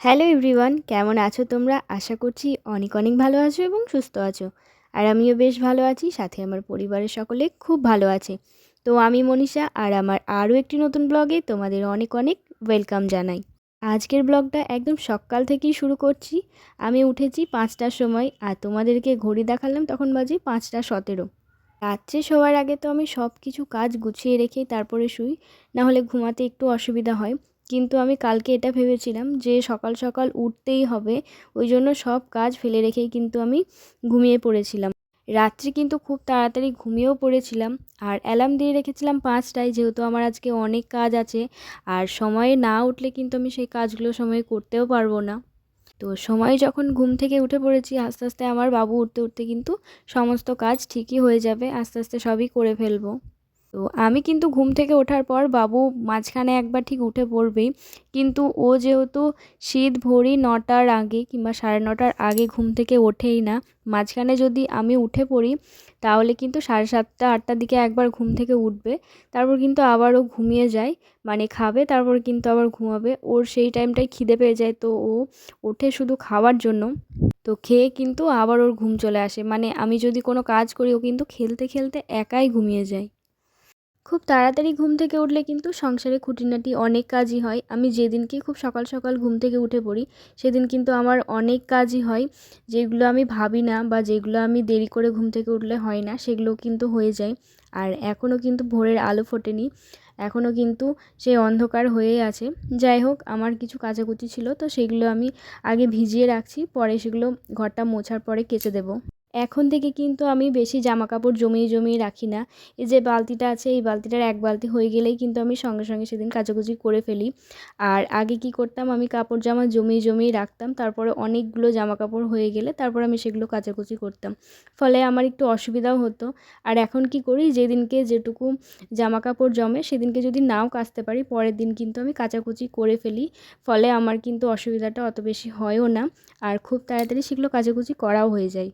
Hello everyone, কেমন আছো তোমরা? আশা করছি অনেক অনেক ভালো আছো এবং সুস্থ আছো। আর আমিও বেশ ভালো আছি, সাথে আমার পরিবারের সকলে খুব ভালো আছে। তো আমি মনীষা, আর আমার আরও একটি নতুন ব্লগে তোমাদের অনেক অনেক ওয়েলকাম জানাই। আজকের ব্লগটা একদম সকাল থেকেই শুরু করছি। আমি উঠেছি পাঁচটার সময়, আর তোমাদেরকে ঘড়ি দেখালাম তখন বাজে পাঁচটা সতেরো। রাত্রে শোয়ার আগে তো আমি সব কিছু কাজ গুছিয়ে রেখে তারপরে শুই না হলে ঘুমাতে একটু অসুবিধা হয়। কিন্তু আমি কালকে এটা ভেবেছিলাম যে সকাল সকাল উঠতেই হবে, ওই জন্য সব কাজ ফেলে রেখেই কিন্তু আমি ঘুমিয়ে পড়েছিলাম। রাত্রে কিন্তু খুব তাড়াতাড়ি ঘুমিয়েও পড়েছিলাম আর অ্যালার্ম দিয়ে রেখেছিলাম পাঁচটায় যেহেতু আমার আজকে অনেক কাজ আছে আর সময়ে না উঠলে কিন্তু আমি সেই কাজগুলো সময়ে করতেও পারব না। তো সময় যখন ঘুম থেকে উঠে পড়েছি আস্তে আস্তে আমার বাবু উঠতে উঠতে কিন্তু সমস্ত কাজ ঠিকই হয়ে যাবে, আস্তে আস্তে সবই করে ফেলব। তো আমি কিন্তু ঘুম থেকে ওঠার পর বাবু মাঝখানে একবার ঠিক উঠে পড়বেই। কিন্তু ও যেহেতু শীত ভরি নটার আগে কিংবা সাড়ে নটার আগে ঘুম থেকে ওঠেই না, মাঝখানে যদি আমি উঠে পড়ি, তাহলে কিন্তু সাড়ে সাতটা, আটটার দিকে একবার ঘুম থেকে উঠবে, তারপর কিন্তু আবারও ঘুমিয়ে যায় মানে খাবে, তারপর কিন্তু আবার ঘুমাবে। ওর সেই টাইমটায় খিদে পেয়ে যায় তো ও ওঠে শুধু খাওয়ার জন্য। তো খেয়ে কিন্তু আবার ওর ঘুম চলে আসে। মানে আমি যদি কোনো কাজ করি, ও কিন্তু খেলতে খেলতে একাই ঘুমিয়ে যায়। খুব তাড়াতাড়ি ঘুম থেকে উঠলে কিন্তু সংসারে খুঁটিনাটি অনেক কাজই হয়। আমি যেদিনকে খুব সকাল সকাল ঘুম থেকে উঠে পড়ি, সেদিন কিন্তু আমার অনেক কাজই হয়, যেগুলো আমি ভাবি না বা যেগুলো আমি দেরি করে ঘুম থেকে উঠলে হয় না, সেগুলো কিন্তু হয়ে যায়। আর এখনও কিন্তু ভোরের আলো ফোটেনি এখনও কিন্তু সেই অন্ধকার হয়েই আছে। যাই হোক, আমার কিছু কাচাকুচি ছিল, তো সেগুলো আমি আগে ভিজিয়ে রাখছি, পরে সেগুলো ঘরটা মোছার পরে কেচে দেবো। এখন থেকে কিন্তু আমি বেশি জামা কাপড় জমিয়ে জমিয়ে রাখি না। এই যে বালতিটা আছে, এই বালতিটার এক বালতি হয়ে গেলেই কিন্তু আমি সঙ্গে সঙ্গে সেদিন কাচাকুচি করে ফেলি। আর আগে কি করতাম, আমি কাপড় জামা জমিয়ে জমিয়ে রাখতাম, তারপরে অনেকগুলো জামা কাপড় হয়ে গেলে তারপর আমি সেগুলো কাচাকুচি করতাম। ফলে আমার একটু অসুবিধাও হতো। আর এখন কি করি, যেদিনকে যেটুকু জামা কাপড় জমে, সেদিনকে যদি নাও কাচতে পারি, পরের দিন কিন্তু আমি কাচাকুচি করে ফেলি। ফলে আমার কিন্তু অসুবিধাটা অত বেশি হয়ও না। আর খুব তাড়াতাড়ি সেগুলো কাচাকুচি করাও হয়ে যায়।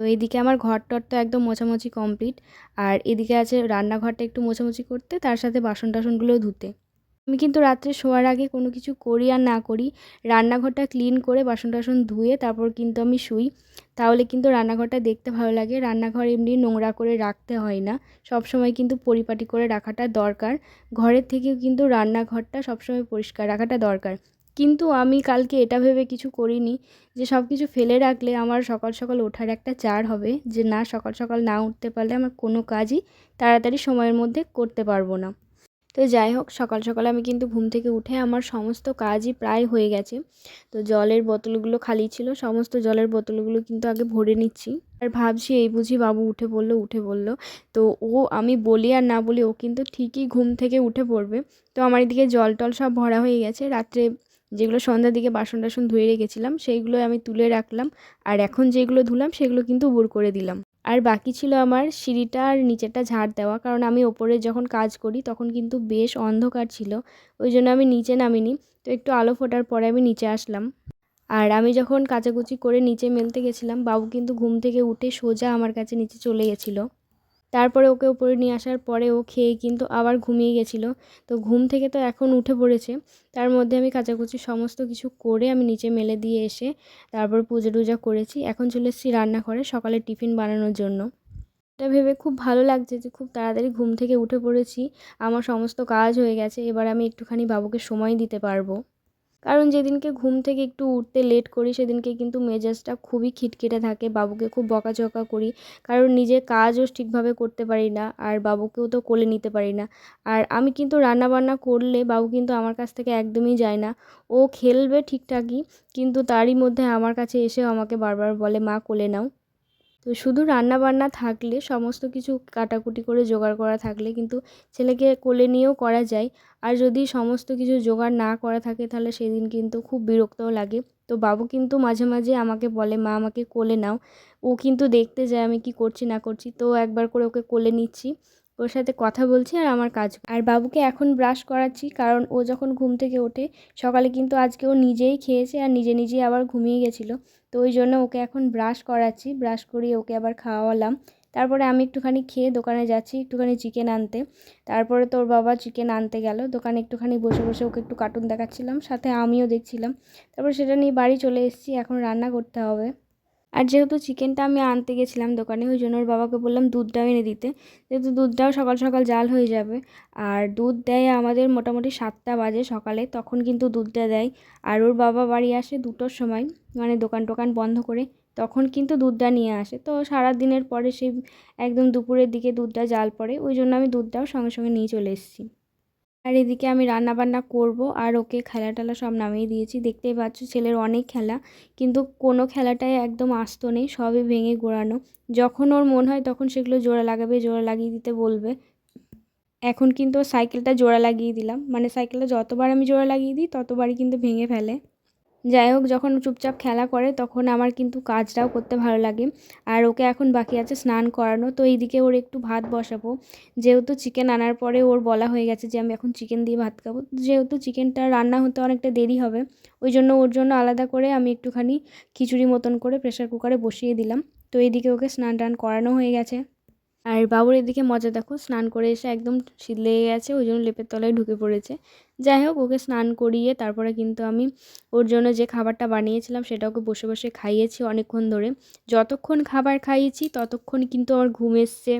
তো এইদিকে আমার ঘর টর তো একদম মোছামুছি কমপ্লিট। আর এদিকে আছে রান্নাঘরটা একটু মোছামুছি করতে, তার সাথে বাসন টাসনগুলোও ধুতে। আমি কিন্তু রাত্রে শোয়ার আগে কোনো কিছু করি আর না করি, রান্নাঘরটা ক্লিন করে বাসন টাসন ধুয়ে তারপর কিন্তু আমি শুই। তাহলে কিন্তু রান্নাঘরটা দেখতে ভালো লাগে, রান্নাঘর এমনি নোংরা করে রাখতে হয় না। সব সময় কিন্তু পরিপাটি করে রাখাটা দরকার। ঘরের থেকেও কিন্তু রান্নাঘরটা সবসময় পরিষ্কার রাখাটা দরকার। কিন্তু আমি কালকে এটা ভেবে কিছু করিনি যে সব কিছু ফেলে রাখলে আমার সকাল সকাল ওঠার একটা চার হবে যে না, সকাল সকাল না উঠতে পারলে আমার কোনো কাজই তাড়াতাড়ি সময়ের মধ্যে করতে পারব না। তো যাই হোক, সকাল সকাল আমি কিন্তু ঘুম থেকে উঠে আমার সমস্ত কাজই প্রায় হয়ে গেছে। তো জলের বোতলগুলো খালি ছিল, সমস্ত জলের বোতলগুলো কিন্তু আগে ভরে নিচ্ছি। আর ভাবছি, এই বুঝি বাবু উঠে পড়ল উঠে পড়ল তো ও, আমি বলি আর না বলি, ও কিন্তু ঠিকই ঘুম থেকে উঠে পড়বে। তো আমার এদিকে জল টল সব ভরা হয়ে গেছে। রাত্রে যেগুলো সন্ধ্যার দিকে বাসন টাসন ধুয়ে রেখেছিলাম সেইগুলো আমি তুলে রাখলাম। আর এখন যেগুলো ধুলাম, সেগুলো কিন্তু উবুর করে দিলাম। আর বাকি ছিল আমার সিঁড়িটা আর নিচেরটা ঝাড় দেওয়া, কারণ আমি ওপরে যখন কাজ করি তখন কিন্তু বেশ অন্ধকার ছিল, ওই জন্য আমি নিচে নামিনি। তো একটু আলো ফোটার পরে আমি নিচে আসলাম। আর আমি যখন কাচাকুচি করে নিচে মেলতে গেছিলাম, বাবু কিন্তু ঘুম থেকে উঠে সোজা আমার কাছে নিচে চলে গেছিল। তারপরে ওকে উপরে নিয়ে আসার পরে ও খেয়ে কিন্তু আবার ঘুমিয়ে গেছিল। তো ঘুম থেকে তো এখন উঠে পড়েছে। তার মধ্যে আমি কাচাকুচি সমস্ত কিছু করে আমি নিচে মেলে দিয়ে এসে তারপর পুজো টুজা করেছি। এখন চলে এসেছি রান্নাঘরে সকালে টিফিন বানানোর জন্য। এটা ভেবে খুব ভালো লাগছে যে খুব তাড়াতাড়ি ঘুম থেকে উঠে পড়েছি। আমার সমস্ত কাজ হয়ে গেছে। এবার আমি একটুখানি বাবুকে সময় দিতে পারব। কারণ যেদিনকে ঘুম থেকে একটু উঠতে লেট করি, সেদিনকে কিন্তু মেজাজটা খুবই খিটখিটে থাকে। বাবুকে খুব বকাঝকা করি। কারণ নিজের কাজও ঠিকভাবে করতে পারি না, আর বাবুকেও তো কোলে নিতে পারি না। আর আমি কিন্তু রান্না বান্না করলে বাবু কিন্তু আমার কাছ থেকে একদমই যায় না। ও খেলবে ঠিকঠাকই, কিন্তু তারই মধ্যে আমার কাছে এসেও আমাকে বারবার বলে, মা, কোলে নাও। তো শুধু রান্না বান্না থাকলে, সমস্ত কিছু কাটাকুটি করে জোগাড় করা থাকলে কিন্তু ছেলেকে কোলে নিয়েও করা যায়। আর যদি সমস্ত কিছু জোগাড় না করা থাকে তাহলে সেদিন কিন্তু খুব বিরক্তও লাগে। তো বাবু কিন্তু মাঝে মাঝে আমাকে বলে, মা, আমাকে কোলে নাও। ও কিন্তু দেখতে যায় আমি কি করছি না করছি। তো একবার করে ওকে কোলে নিচ্ছি। ওর সাথে কথা বলছি আর আমার কাজ। আর বাবুকে এখন ব্রাশ করাচ্ছি, কারণ ও যখন ঘুম থেকে ওঠে, সকালে কিন্তু আজকে ও নিজেই খেয়েছে আর নিজে নিজেই আবার ঘুমিয়ে গেছিল। তো ওই জন্য ওকে এখন ব্রাশ করাচ্ছি ব্রাশ করিয়ে ওকে আবার খাওয়ালাম। তারপরে আমি একটুখানি খেয়ে দোকানে যাচ্ছি, একটুখানি চিকেন আনতে। তারপরে তোর বাবা চিকেন আনতে গেল। দোকানে একটুখানি বসে বসে ওকে একটু কার্টুন দেখাচ্ছিলাম, সাথে আমিও দেখছিলাম। তারপর সেটা নিয়ে বাড়ি চলে এসেছি, এখন রান্না করতে হবে। আর যেহেতু চিকেনটা আমি আনতে গেছিলাম দোকানে, ওই জন্য ওর বাবাকে বললাম দুধটাও এনে দিতে। যেহেতু দুধটাও সকাল সকাল জাল হয়ে যাবে, আর দুধ দেয় আমাদের মোটামুটি সাতটা বাজে সকালে, তখন কিন্তু দুধটা দেয়। আর ওর বাবা বাড়ি আসে দুটোর সময় মানে দোকান টোকান বন্ধ করে, তখন কিন্তু দুধটা নিয়ে আসে। তো সারা দিনের পরে সেই একদম দুপুরের দিকে দুধটা জাল পড়ে ওই জন্য আমি দুধটাও সঙ্গে সঙ্গে নিয়ে চলে এসেছি। আর এদিকে আমি রান্না বান্না করব আর ওকে খেলা টেলা সব নামিয়ে দিয়েছি। দেখতেই পাচ্ছ ছেলের অনেক খেলা, কিন্তু কোনো খেলাটাই একদম আস্ত নেই, সবই ভেঙে গোড়ানো। যখন ওর মন হয় তখন সেগুলো জোড়া লাগাবে, জোড়া লাগিয়ে দিতে বলবে। এখন কিন্তু সাইকেলটা জোড়া লাগিয়ে দিলাম। মানে সাইকেলটা যতবার আমি জোড়া লাগিয়ে দিই, ততবারই কিন্তু ভেঙে ফেলে। যাই হোক, যখন চুপচাপ খেলা করে, তখন আমার কিন্তু কাজটাও করতে ভালো লাগে। আর ওকে এখন বাকি আছে স্নান করানো। তো এইদিকে ওর একটু ভাত বসাবো। যেহেতু চিকেন আনার পরে ওর বলা হয়ে গেছে যে, আমি এখন চিকেন দিয়ে ভাত খাব। যেহেতু চিকেনটা রান্না হতে অনেকটা দেরি হবে, ওই জন্য ওর জন্য আলাদা করে আমি একটুখানি খিচুড়ি মতন করে প্রেশার কুকারে বসিয়ে দিলাম। তো এইদিকে ওকে স্নান টান করানো হয়ে গেছে। আর বাবুর এদিকে মজা, দেখো, স্নান করে এসে একদম শীত লেগে গেছে, ওই জন্য লেপের তলায় ঢুকে পড়েছে। যাই হোক, ওকে স্নান করিয়ে তারপরে কিন্তু আমি ওর জন্য যে খাবারটা বানিয়েছিলাম সেটা ওকে বসে বসে খাইয়েছি অনেকক্ষণ ধরে। যতক্ষণ খাবার খাইয়েছি, ততক্ষণ কিন্তু আমার ঘুম এসছে।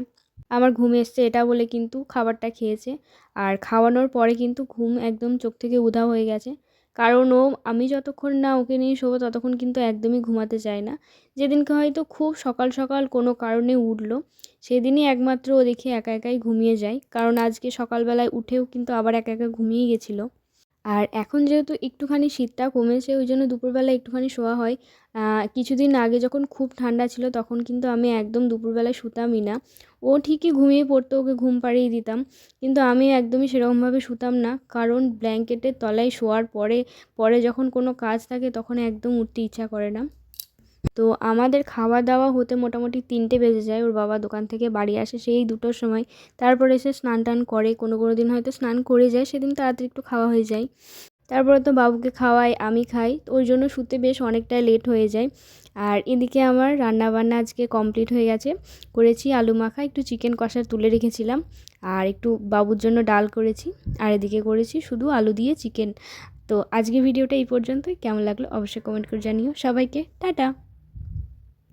আমার ঘুম এসছে এটা বলে কিন্তু খাবারটা খেয়েছে। আর খাওয়ানোর পরে কিন্তু ঘুম একদম চোখ থেকে উধাও হয়ে গেছে। কারণ ও, আমি যতক্ষণ না ওকে নিয়ে শোবো ততক্ষণ কিন্তু একদমই ঘুমাতে চায় না। যেদিনকে হয়তো খুব সকাল সকাল কোনো কারণে উঠল, সেদিনই একমাত্র ও দেখে একা একাই ঘুমিয়ে যায়। কারণ আজকে সকালবেলায় উঠেও কিন্তু আবার একা একা ঘুমিয়ে গেছিল। আর এখন যেহেতু একটুখানি শীতটা কমেছে, ওই জন্য দুপুরবেলা একটুখানি শোয়া হয়। কিছুদিন আগে যখন খুব ঠান্ডা ছিল, তখন কিন্তু আমি একদম দুপুরবেলায় শুতামই না। ও ঠিকই ঘুমিয়ে পড়তো, ওকে ঘুম পাড়িয়ে দিতাম। কিন্তু আমি একদমই সেরকমভাবে শুতাম না, কারণ ব্ল্যাঙ্কেটের তলায় শোয়ার পরে পরে যখন কোনো কাজ থাকে, তখন একদম উঠতে ইচ্ছা করে না। তো আমাদের খাওয়া দাওয়া হতে মোটামুটি তিনটে বেজে যায়। ওর বাবা দোকান থেকে বাড়ি আসে সেই দুটোর সময়। তারপরে এসে স্নান টান করে, কোনো কোনো দিন হয়তো স্নান করে যায়, সেদিন তাড়াতাড়ি একটু খাওয়া হয়ে যায়। তারপরে তো বাবুকে খাওয়াই, আমি খাই। ওই জন্য শুতে বেশ অনেকটাই লেট হয়ে যায়। আর এদিকে আমার রান্না বান্না আজকে কমপ্লিট হয়ে গেছে। করেছি আলু মাখা, একটু চিকেন কষা তুলে রেখেছিলাম। আর একটু বাবুর জন্য ডাল করেছি। আর এদিকে করেছি শুধু আলু দিয়ে চিকেন তো আজকে ভিডিওটা এই পর্যন্তই। কেমন লাগল অবশ্যই কমেন্ট করে জানিও। সবাইকে, টাটা!